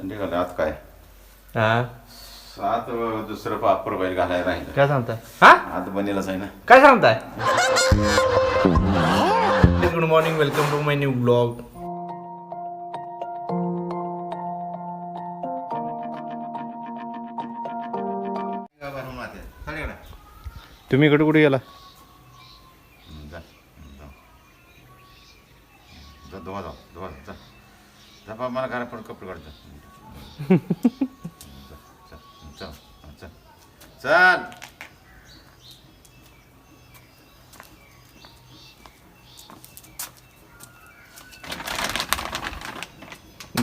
थंडी घाल आत काय हा सात दुसरं पापर बैल घालायला राहिलं काय सांगताय हा आत बनेलच आहे ना काय सांगताय good morning welcome to my new blog तुम्ही इकडे कुठे गेला जा जा. जा धुवा जाऊ धुवा जा जा मला घरा पण कपडे काढतो चल चल चल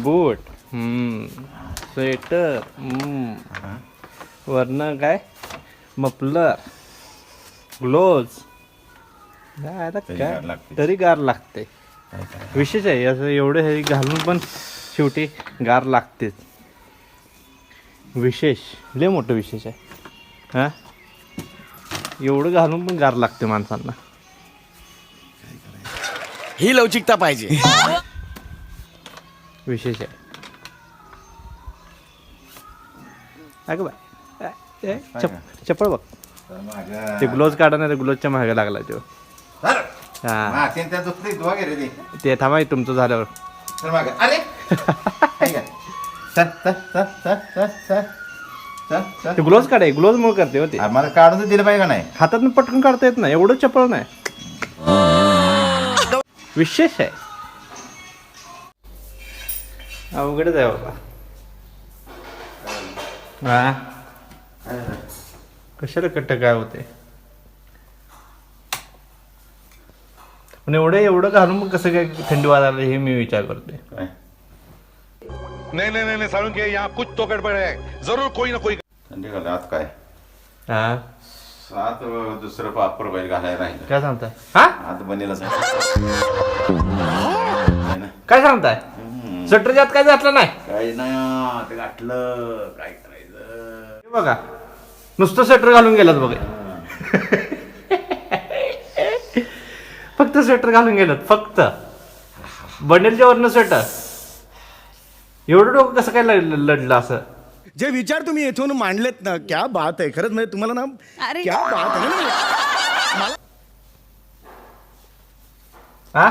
बूट स्वेटर वरनं काय? Muffler gloves. काय. तरी गार लागते. काय विशेष आहे असं एवढं हे घालून पण शेवटी गार लागतेच. विशेष लय मोठं विशेष आहे. हां? एवढं घालून पण गार लागते माणसांना. ही लवचिकता पाहिजे. विशेष आहे. अगं बाय ए, चप चप्पल बघ. माझ्या ते ग्लोव्ज काढा नाही ते ग्लोव्जच्या मागे लागला तो. हां. हा, ते त्या थांबा तुमचं झाल्यावर. मागे. अरे! ते ग्लोव्ह काढाय ग्लोव्ह मुळे करते होते. मला काढून दिलं पाहिजे का नाही? हातात पटकन काढता येत नाही एवढं चपळ नाही. विशेष आहे. अवघडच आहे बाबा. कशाला कट्ट काय होते? पण एवढं एवढं घालून मग कसं काय थंडी वाजायला हे मी विचार करते नहीं नहीं नहीं नहीं सारुण के यहाँ कुछ तो गड़बड़ है। जरूर कोई ना कोई थंडी घाल आत काय हा। सात अं, दुसरं पापर बैल घालायला राहिलं काय सांगताय हा? आत बनेलच आहे ना? काय सांगताय सटरच्यात काय घातलं नाही? काही नाही ते गाठलं काय करायचं? हे बघा नुसतं स्वेटर घालून गेलात बघा. फक्त स्वेटर घालून गेलात फक्त. बनेलच्या वरनं स्वेटर. एवढं डोकं कसं काय लढ- लढलं असं? जे विचार तुम्ही येथून मांडलेत ना क्या बात आहे. खरंच म्हणजे तुम्हाला ना अरे. क्या बात आहे. ना हा?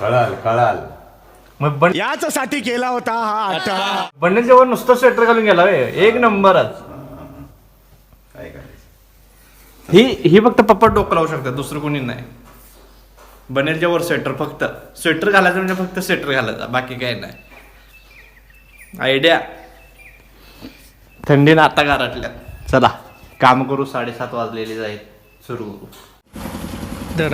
कळाल कळाल मग बन याच साठी केला होता हा आटा. बनेलच्या वर नुसतं स्वेटर घालून गेला होय. एक नंबरच. काय करायचं ही ही फक्त पप्पा डोकं लावू शकतात दुसरं कोणी नाही. बनेलच्या वर स्वेटर फक्त. स्वेटर घालायचं म्हणजे फक्त स्वेटर घालायचा बाकी काय नाही. आयडिया थंडीनं आता गारटल्या. चला काम करू साडेसात वाजलेली आहेत. सुरू करू. तर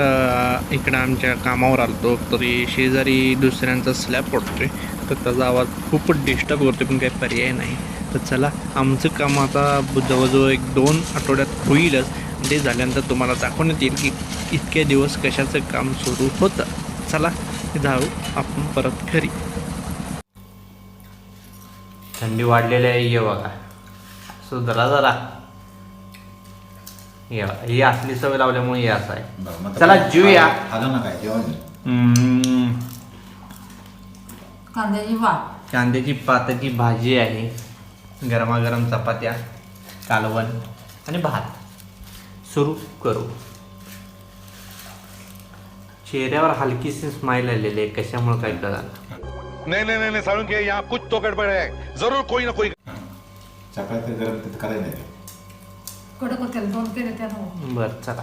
इकडं आमच्या कामावर आलतो तरी शेजारी दुसऱ्यांचा स्लॅब पडतोय. तर त्याचा आवाज खूप डिस्टर्ब करतो पण काही पर्याय नाही. तर चला आमचं काम आता जवळजवळ एक दोन आठवड्यात होईलच. ते झाल्यानंतर तुम्हाला दाखवण्यात येईल की इतके दिवस कशाचं काम सुरू होतं. चला जाऊ आपण परत घरी. थंडी वाढलेली आहे ये बघा. सुधरा जरा. बघा. ही असली सवय लावल्यामुळे हे असं आहे. मग चला काय? जेऊया. आलं ना काय जेवण हम्म, कांद्याची वाट कांद्याची पाताची भाजी आहे. गरमागरम चपात्या कालवण आणि भात. सुरू करू. चेहऱ्यावर हलकीशी स्माइल आलेली आहे. कशामुळे काय कळालं? नहीं नहीं नहीं नहीं सारुण के यहाँ कुछ तो गड़बड़ है। जरूर कोई ना कोई चपाती गरम तिथं करायचं नाही। कडक होत्याला दोन केले त्यानं. बरं चला.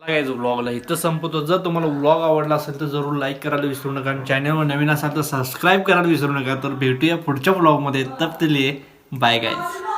लागायचं ब्लॉगला इथं संपतो. जर तुम्हाला ब्लॉग आवडला असेल तर जरूर लाईक करायला विसरू नका आणि चॅनलवर नवीन असाल तर सबस्क्राईब करायला विसरू नका. तर भेटूया पुढच्या ब्लॉगमध्ये तप बाय गाईज